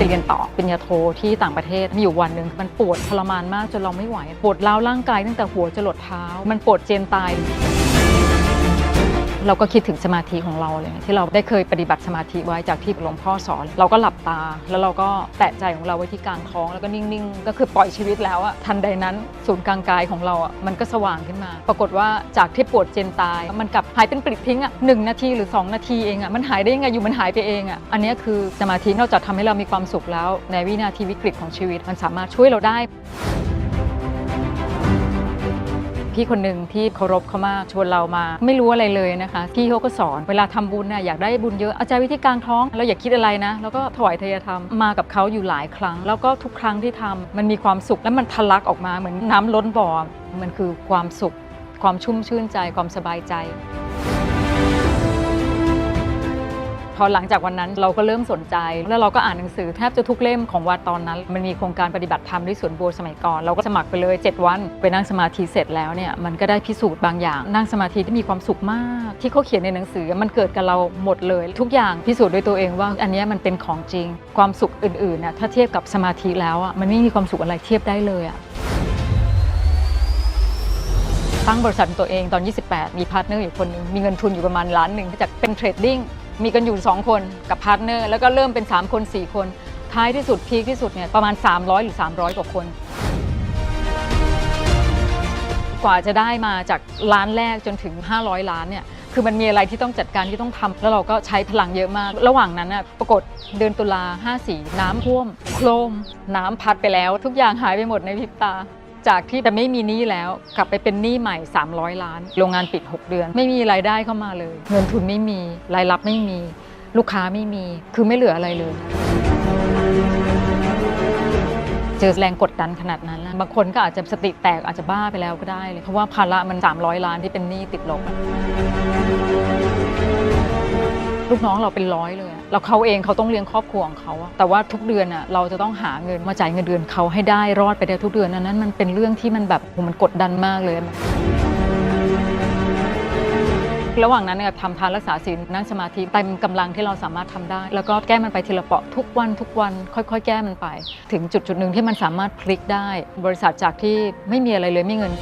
ไปเรียนต่อปริญญาโทที่ต่างประเทศมีอยู่วันหนึ่งมันปวดทรมานมากจนเราไม่ไหว ปวดร้าวร่างกายตั้งแต่หัวจรดเท้า มันปวดเจนตาย เราก็คิดถึงสมาธิของเราเลยที่เราได้เคยปฏิบัติสมาธิไว้จากที่หลวงพ่อสอน เราก็หลับตา แล้วเราก็แตะใจของเราไว้ที่กลางท้องแล้วก็นิ่งๆ ก็คือปล่อยชีวิตแล้วอะทันใดนั้นศูนย์กลางกายของเราอะมันก็สว่างขึ้นมา ปรากฏว่าจากที่ปวดเจนตาย มันกลับหายเป็นปลิดทิ้งอะหนึ่งนาทีหรือ 2 นาทีเองอะมันหายได้ยังไงอยู่มันหายไปเองอะอันนี้คือสมาธินอกจากทำให้เรามีความสุขแล้ว ในวินาทีวิกฤตของชีวิตมันสามารถช่วยเราได้ พี่คนหนึ่งที่เคารพเขามากชวนเรามา ไม่รู้อะไรเลยนะคะพี่เขาก็สอนเวลาทำบุญน่ะอยากได้บุญเยอะเอาใจวิธีการท้องเราอย่าคิดอะไรนะแล้วก็ถวายทายธรรมมากับเขาอยู่หลายครั้ง แล้วก็ทุกครั้งที่ทำมันมีความสุขและมันทะลักออกมาเหมือนน้ำล้นบ่อมันคือความสุข ความชุ่มชื่นใจความสบายใจ อหลังจากวันนั้นเราก็เริ่มสนใจ แล้วเราก็อ่านหนังสือแทบจะทุกเล่มของวัดตอนนั้น มันมีโครงการปฏิบัติธรรมที่สวนบัวสมัยก่อน เราก็สมัครไปเลย 7 วัน ไปนั่งสมาธิเสร็จแล้วเนี่ยมันก็ได้พิสูจน์บางอย่าง นั่งสมาธิที่มีความสุขมาก ที่เขาเขียนในหนังสือมันเกิดกับเราหมดเลย ทุกอย่างพิสูจน์ด้วยตัวเองว่า อันนี้มันเป็นของจริง ความสุขอื่นๆน่ะถ้าเทียบกับสมาธิแล้วอะมันไม่มีความสุขอะไรเทียบได้เลยอะตั้งบริษัทตัวเองตอน 28 มีพาร์ทเนอร์อยู่คนหนึงมีเงินทุนอยู่ประมาณล้านหนึ่งจากเป็นเทรดดิ้ง มีกันอยู่ 2 คนกับพาร์ทเนอร์ แล้วก็เริ่มเป็น 3 คน 4 คน ท้ายที่สุดพีคที่สุดเนี่ยประมาณ 300 หรือ 300 กว่าคน กว่าจะได้มาจากล้านแรกจนถึง 500 ล้านเนี่ยคือมันมีอะไรที่ต้องจัดการที่ต้องทำแล้วเราก็ใช้พลังเยอะมาก ระหว่างนั้นน่ะปรากฏเดือนตุลา54 น้ำท่วม โครมน้ำพัดไปแล้ว ทุกอย่างหายไปหมดในพริบตา จากที่แต่ไม่มีหนี้แล้ว กลับไปเป็นหนี้ใหม่ 300 ล้าน โรงงานปิด 6 เดือน ไม่มีรายได้เข้ามาเลย เงินทุนไม่มีรายรับไม่มี ลูกค้าไม่มีคือไม่เหลืออะไรเลย เจอแรงกดดันขนาดนั้นนะบางคนก็อาจจะสติแตกอาจจะบ้าไปแล้วก็ได้เลยเพราะว่าภาระมัน 300 ล้านที่เป็นหนี้ติดลบ ลูกน้องเราเป็นร้อยเลยอะแล้วเขาเองเขาต้องเลี้ยงครอบครัวของเขาอะแต่ว่าทุกเดือนอะเราจะต้องหาเงินมาจ่ายเงินเดือนเขาให้ได้รอดไปได้ทุกเดือนอันนั้นมันเป็นเรื่องที่มันแบบโหมันกดดันมากเลย ระหว่างนั้นเนี่ยทำทานรักษาศีลนั่งสมาธิเต็มกำลังที่เราสามารถทำได้ แล้วก็แก้มันไปทีละเปาะทุกวันทุกวันค่อยๆ แก้มันไป ถึงจุดจุดหนึ่งที่มันสามารถพลิกได้ บริษัทจากที่ไม่มีอะไรเลยไม่มีเงิน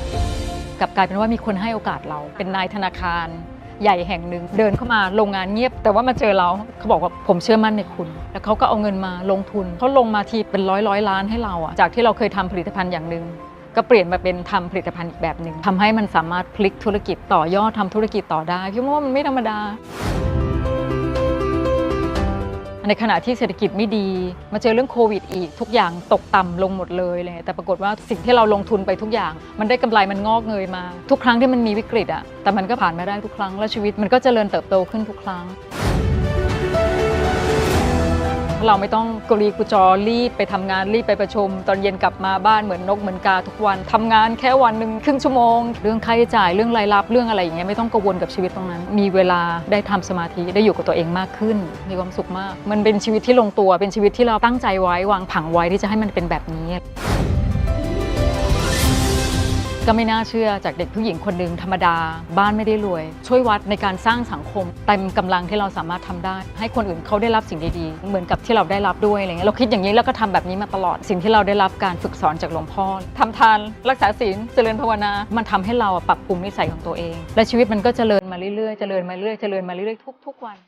กลับกลายเป็นว่ามีคนให้โอกาสเราเป็นนายธนาคาร ใหญ่แห่งหนึ่งเดินเข้ามาโรงงานเงียบ แต่ว่ามาเจอเราเขาบอกว่าผมเชื่อมั่นในคุณ แล้วเขาก็เอาเงินมาลงทุนเขาลงมาทีเป็นร้อยร้อยล้านให้เราอะจากที่เราเคยทำผลิตภัณฑ์อย่างหนึ่งก็เปลี่ยนมาเป็นทำผลิตภัณฑ์อีกแบบหนึ่งทำให้มันสามารถพลิกธุรกิจต่อยอดทำธุรกิจต่อได้พี่ว่ามันไม่ธรรมดา ในขณะที่เศรษฐกิจไม่ดี มาเจอเรื่องโควิดอีก ทุกอย่างตกต่ำลงหมดเลยเลย แต่ปรากฏว่าสิ่งที่เราลงทุนไปทุกอย่าง มันได้กำไรมันงอกเงยมา ทุกครั้งที่มันมีวิกฤตอะแต่มันก็ผ่านมาได้ทุกครั้ง และชีวิตมันก็เจริญเติบโตขึ้นทุกครั้ง เราไม่ต้องกรีกุจอรีบไปทำงานรีบไปประชุม ตอนเย็นกลับมาบ้านเหมือนนกเหมือนกาทุกวันทำงานแค่วันหนึ่งครึ่งชั่วโมง เรื่องค่าใช้จ่ายเรื่องรายรับเรื่องอะไรอย่างเงี้ยไม่ต้องกังวลกับชีวิตตรงนั้น มีเวลาได้ทำสมาธิได้อยู่กับตัวเองมากขึ้น มีความสุขมาก มันเป็นชีวิตที่ลงตัวเป็นชีวิตที่เราตั้งใจไว้วางผังไว้ที่จะให้มันเป็นแบบนี้ ก็ไม่น่าเชื่อจากเด็กผู้หญิงคนหนึ่งธรรมดา บ้านไม่ได้รวย ช่วยวัดในการสร้างสังคมเต็มกำลังที่เราสามารถทำได้ ให้คนอื่นเขาได้รับสิ่งดีๆ เหมือนกับที่เราได้รับด้วยอะไรเงี้ยเราคิดอย่างนี้แล้วก็ทำแบบนี้มาตลอดสิ่งที่เราได้รับการฝึกสอนจากหลวงพ่อทำทานรักษาศีลเจริญภาวนา มันทำให้เราปรับปรุงนิสัยของตัวเอง และชีวิตมันก็เจริญมาเรื่อยๆเจริญมาเรื่อยๆเจริญมาเรื่อยๆทุกๆวัน